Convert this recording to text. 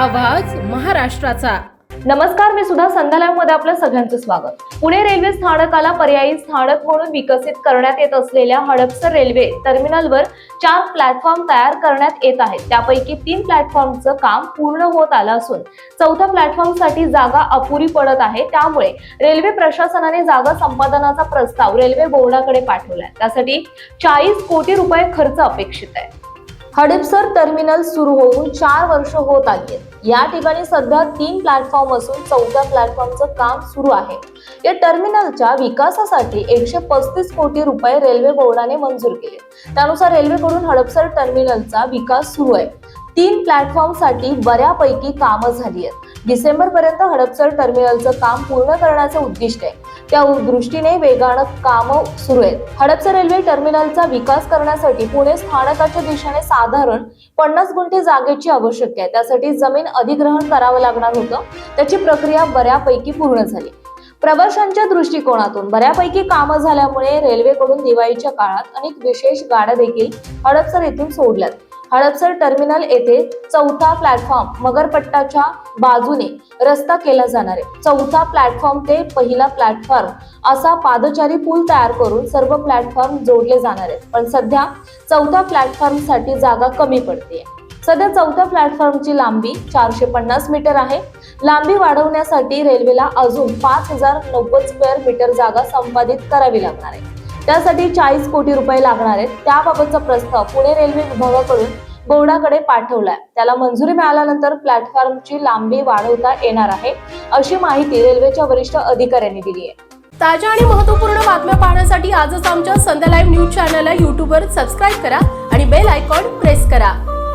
आवाज महाराष्ट्राचा. नमस्कार मी सुद्धा संध्यालयामध्ये आपलं सगळ्यांचं स्वागत. पुणे रेल्वे स्थानकाला पर्यायी स्थानक म्हणून विकसित करण्यात येत असलेल्या हडपसर रेल्वे टर्मिनलवर चार प्लॅटफॉर्म तयार करण्यात येत आहेत. त्यापैकी तीन प्लॅटफॉर्मचं काम पूर्ण होत आलं असून चौथ्या प्लॅटफॉर्मसाठी जागा अपुरी पडत आहे. त्यामुळे रेल्वे प्रशासनाने जागा संपादनाचा प्रस्ताव रेल्वे बोर्डाकडे पाठवलाय. त्यासाठी चाळीस कोटी रुपये खर्च अपेक्षित आहे. हडपसर टर्मिनल सुरू होऊन चार वर्ष होत आली आहेत. या ठिकाणी सध्या तीन प्लॅटफॉर्म असून चौथ्या प्लॅटफॉर्मचं काम सुरू आहे. या टर्मिनलच्या विकासासाठी एकशे पस्तीस कोटी रुपये रेल्वे बोर्डाने मंजूर केले. त्यानुसार रेल्वेकडून हडपसर टर्मिनलचा विकास सुरू आहे. तीन प्लॅटफॉर्मसाठी बऱ्यापैकी कामं झाली आहेत. डिसेंबरपर्यंत हडपसर टर्मिनलचं काम पूर्ण करण्याचं उद्दिष्ट आहे. त्या दृष्टीने वेगानं कामं सुरू आहेत. हडपसर रेल्वे टर्मिनलचा विकास करण्यासाठी पुणे स्थानकाच्या दिशेने साधारण पन्नास गुंठे जागेची आवश्यकता आहे. त्यासाठी जमीन अधिग्रहण करावं लागणार होतं. त्याची प्रक्रिया बऱ्यापैकी पूर्ण झाली. प्रवाशांच्या दृष्टिकोनातून बऱ्यापैकी कामं झाल्यामुळे रेल्वेकडून दिवाळीच्या काळात अनेक विशेष गाड्या देखील हडपसर येथून सोडल्यात. हडपसर टर्मिनल येथे चौथा प्लॅटफॉर्म मगरपट्टाच्या बाजूने रस्ता केला जाणार आहे. चौथा प्लॅटफॉर्म ते पहिला प्लॅटफॉर्म असा पादचारी पूल तयार करून सर्व प्लॅटफॉर्म जोडले जाणार आहेत. पण सध्या चौथ्या प्लॅटफॉर्मसाठी जागा कमी पडते. सध्या चौथ्या प्लॅटफॉर्मची लांबी चारशे पन्नास मीटर आहे. लांबी वाढवण्यासाठी रेल्वेला अजून पाच हजार नव्वद स्क्वेअर मीटर जागा संपादित करावी लागणार आहे. त्यासाठी चाळीस कोटी रुपये लागणार आहेत. त्याबाबतचा प्रस्ताव पुणे रेल्वे विभागाकडून बोर्डाकडे पाठवलाय. त्याला मंजुरी मिळाल्यानंतर प्लॅटफॉर्मची लांबी वाढवता येणार आहे अशी माहिती रेल्वेच्या वरिष्ठ अधिकाऱ्यांनी दिली आहे. ताज्या आणि महत्त्वपूर्ण बातम्या पाहण्यासाठी आजच आमच्या संध्या लाईव्ह न्यूज चॅनलला यूट्यूबवर सबस्क्राईब करा आणि बेल आयकॉन प्रेस करा.